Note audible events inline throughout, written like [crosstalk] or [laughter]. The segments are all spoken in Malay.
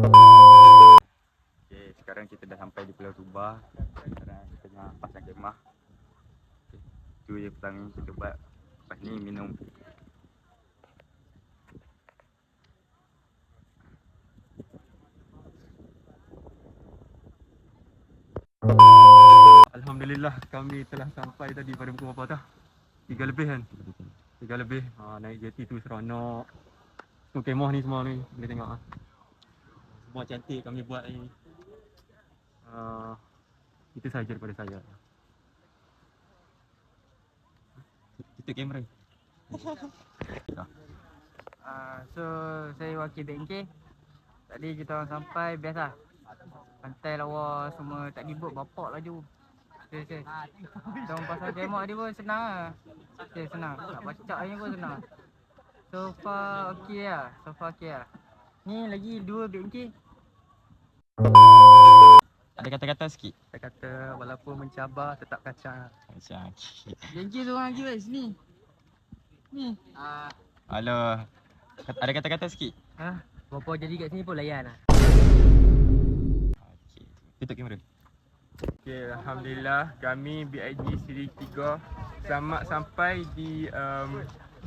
Okay, sekarang kita dah sampai di Pulau Rubah. Sekarang kita tengah pasang kemah. Itu je pertama kita buat. Lepas ni minum. Alhamdulillah kami telah sampai tadi pada pukul berapa dah? Tiga lebih kan? Tiga lebih. Ha, naik jeti tu seronok. Tu kemah ni semua ni boleh tengok ah. Semua cantik kami buat ni. Uh, itu sahaja daripada saya. Kita kamera. Uh, [laughs] so saya wakil BNK Tadi kita orang sampai biasa Pantai lawa semua tak dibut bapak laju Okay, okay. Pasal jemak dia pun senang lah Okay, senang Nak bacak pun senang So far okay lah So far lah Ni lagi dua BNK Ada kata-kata sikit. Saya kata walaupun mencabar tetap kacang Macam BNK seorang lagi kat sini Ni uh, Halo. Ada kata-kata sikit. ha? Bapa jadi kat sini pun layan lah Okey. Tutup kamera. Okay, Alhamdulillah kami BIG Siri 3 selamat sampai di um,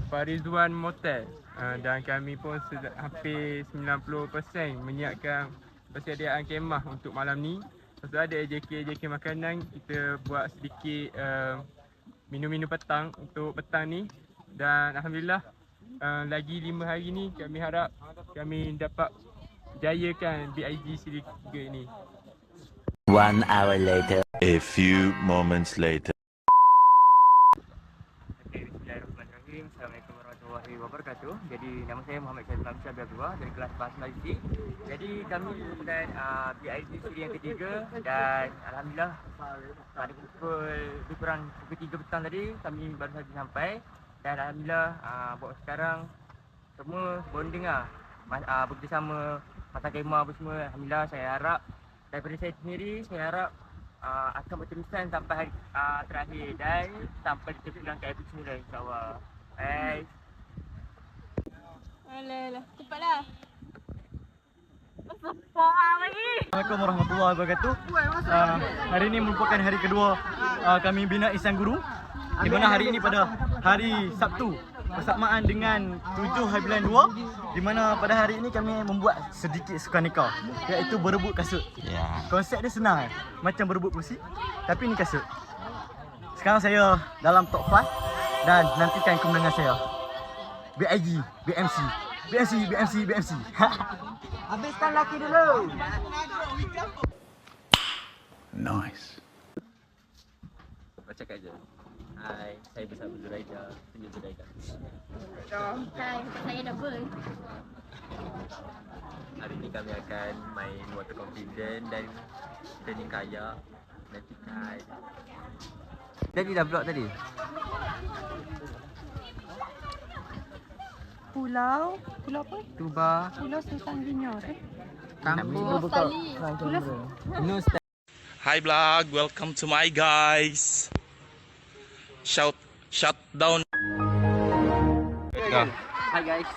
Farizwan Motel uh, dan kami pun hampir 90% menyiapkan persediaan kemah untuk malam ni. Lepas tu ada AJK-AJK makanan, kita buat sedikit uh, minum-minum petang untuk petang ni dan Alhamdulillah uh, lagi 5 hari ni kami harap kami dapat jayakan BIG Siri 3 ini. One hour later. A few moments later. Okay, Bismillahirrahmanirrahim. Assalamualaikum wabarakatuh. Jadi nama saya Muhammad Syazul Amsyah Biabdullah dari kelas Bahasa Melayu. Jadi kami dan uh, BIG siri yang ketiga dan Alhamdulillah pada pukul lebih kurang pukul 3 petang tadi kami baru saja sampai dan Alhamdulillah uh, buat sekarang semua bonding lah Mas, uh, bekerjasama pasal kemah apa semua Alhamdulillah saya harap daripada saya sendiri saya harap uh, akan berterusan sampai hari uh, terakhir dan sampai kita pulang ke episode semula insyaAllah. Bye. Alah, alah. Cepatlah. Sepak lagi. Assalamualaikum warahmatullahi wabarakatuh. Uh, hari ini merupakan hari kedua uh, kami bina Isan Guru. Di mana hari ini pada hari Sabtu bersamaan dengan 7 hari bulan 2 di mana pada hari ini kami membuat sedikit sukaneka iaitu berebut kasut. Ya. Konsep dia senang eh. Macam berebut kursi tapi ni kasut. Sekarang saya dalam top 5 dan nantikan kemenangan saya. BIG, BMC, BMC, BMC, BMC. [laughs] Habiskan laki dulu. Nice. Baca kat je. Hai, saya bersama Zuraida. Tunjuk Zuraida. Hai, saya double. Hari ni kami akan main water confident dan ni kayak nanti kai. Jadi dah vlog tadi? Pulau. Pulau apa? Tuba. Pulau Sultan Ginyar eh. Kampung. Pulau No Hi vlog, welcome to my guys. Shout shut down. Hai guys.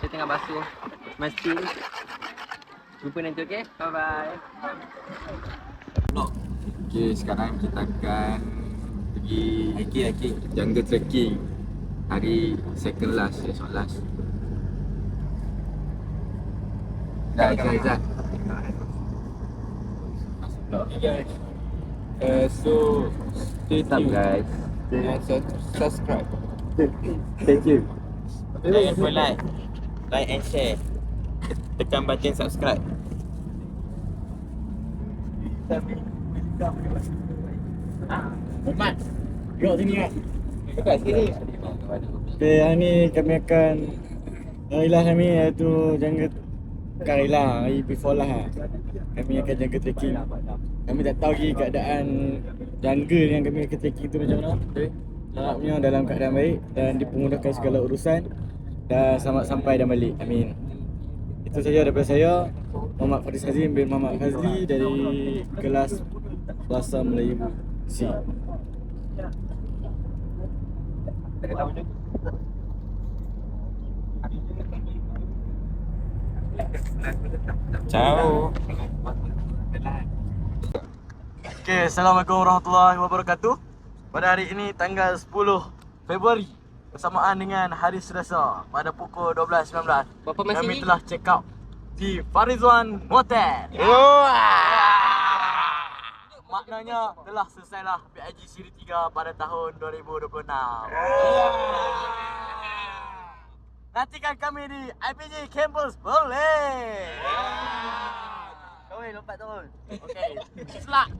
Saya tengah basuh. Mesti. Jumpa nanti okey? Bye bye. Okay, sekarang kita akan pergi hiking hiking jungle trekking. Hari second last, esok last. Dah, dah, dah. Okay guys. Uh, so stay tuned guys? and su- subscribe. Thank you. Jangan lupa like, like and share. Tekan button subscribe. Mat, tengok sini kan. Dekat sini. Okay, hari ni kami akan Harilah kami iaitu jungle Bukan hari lah, hari before lah Kami akan jungle trekking. Kami tak tahu lagi keadaan jungle yang kami akan trekking tu macam mana. Harapnya dalam keadaan baik dan dipermudahkan segala urusan Dan selamat sampai dan balik, amin. Itu saja daripada saya. Muhammad Fadis Hazim bin Muhammad Fazli dari kelas Bahasa Melayu C Ciao. Okay, Assalamualaikum warahmatullahi wabarakatuh. Pada hari ini tanggal 10 Februari bersamaan dengan hari Selasa pada pukul 12.19 kami telah check out di Farizwan Motel. Maknanya telah selesailah BIG Siri 3 pada tahun 2026. Nantikan kami di IPG Campus boleh. Kau lompat turun. Okay. Selak.